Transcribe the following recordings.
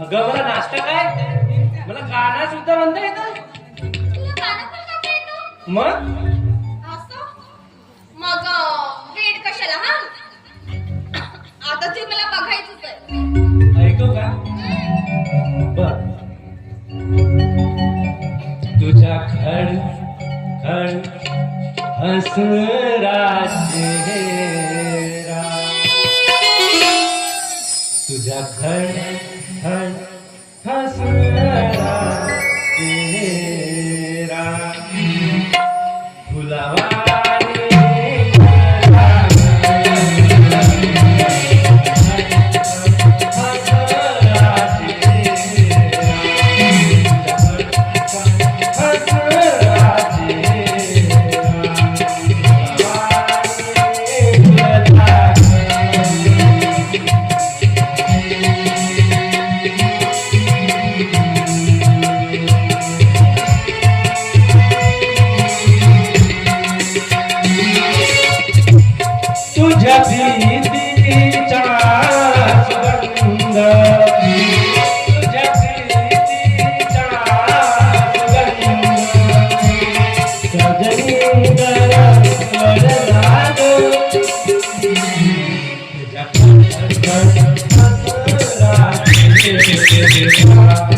अगं मला नाश्ता काय? मला गाणं सुद्धा म्हणता येतं? मग? मग वेड कशाला हा? आता ते मला बघायचंच आहे. ऐकू का? बर. तुझ्या खड खड हसरा चेहरा तुझ्या खड Thank you.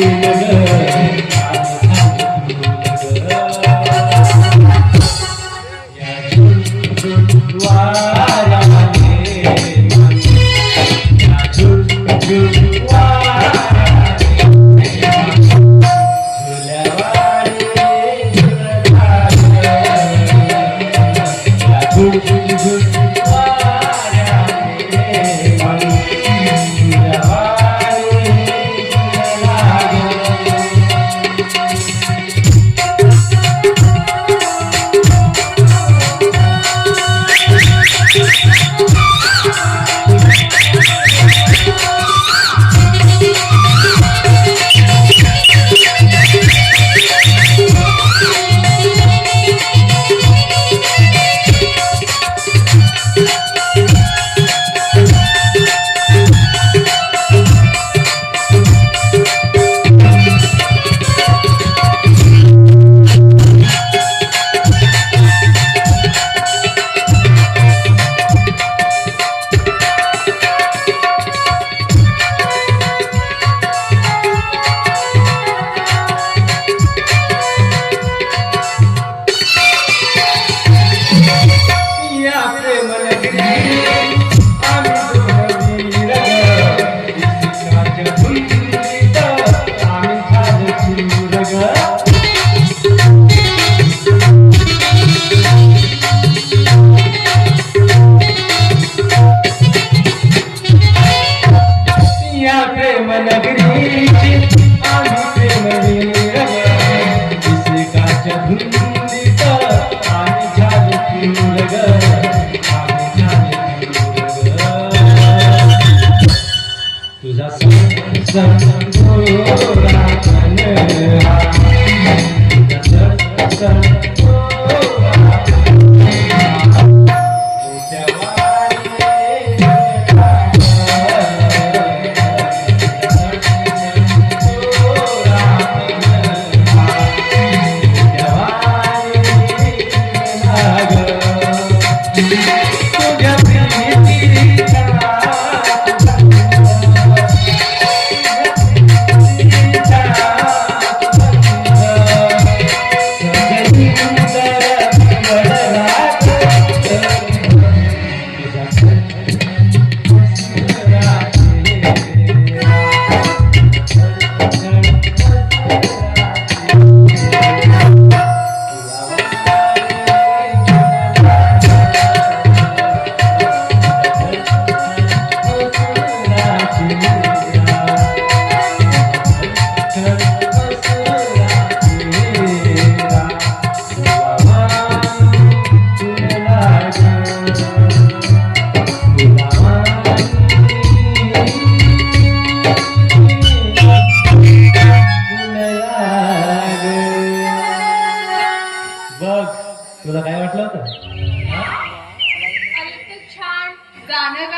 झाली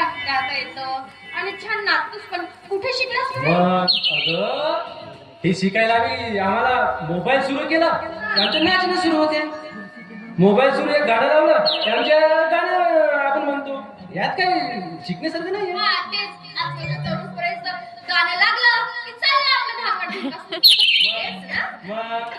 गाता येतं. आणि छान नाचतोस पण. कुठे शिकलास तू रे? मग अगं हे शिकायला आम्ही आम्हाला मोबाईल सुरू केला. आमचं नाचणं सुरू होते मोबाईल सुरू एक गाणं लावलं. आमच्या गाणं आपण म्हणतो. यात काही शिकण्यासारखं नाही हा तेच. आजकालच्या तरुण पोरांचं गाणं लागलं. की चाललं आपलं धांगड धिंगा. तेच ना. मग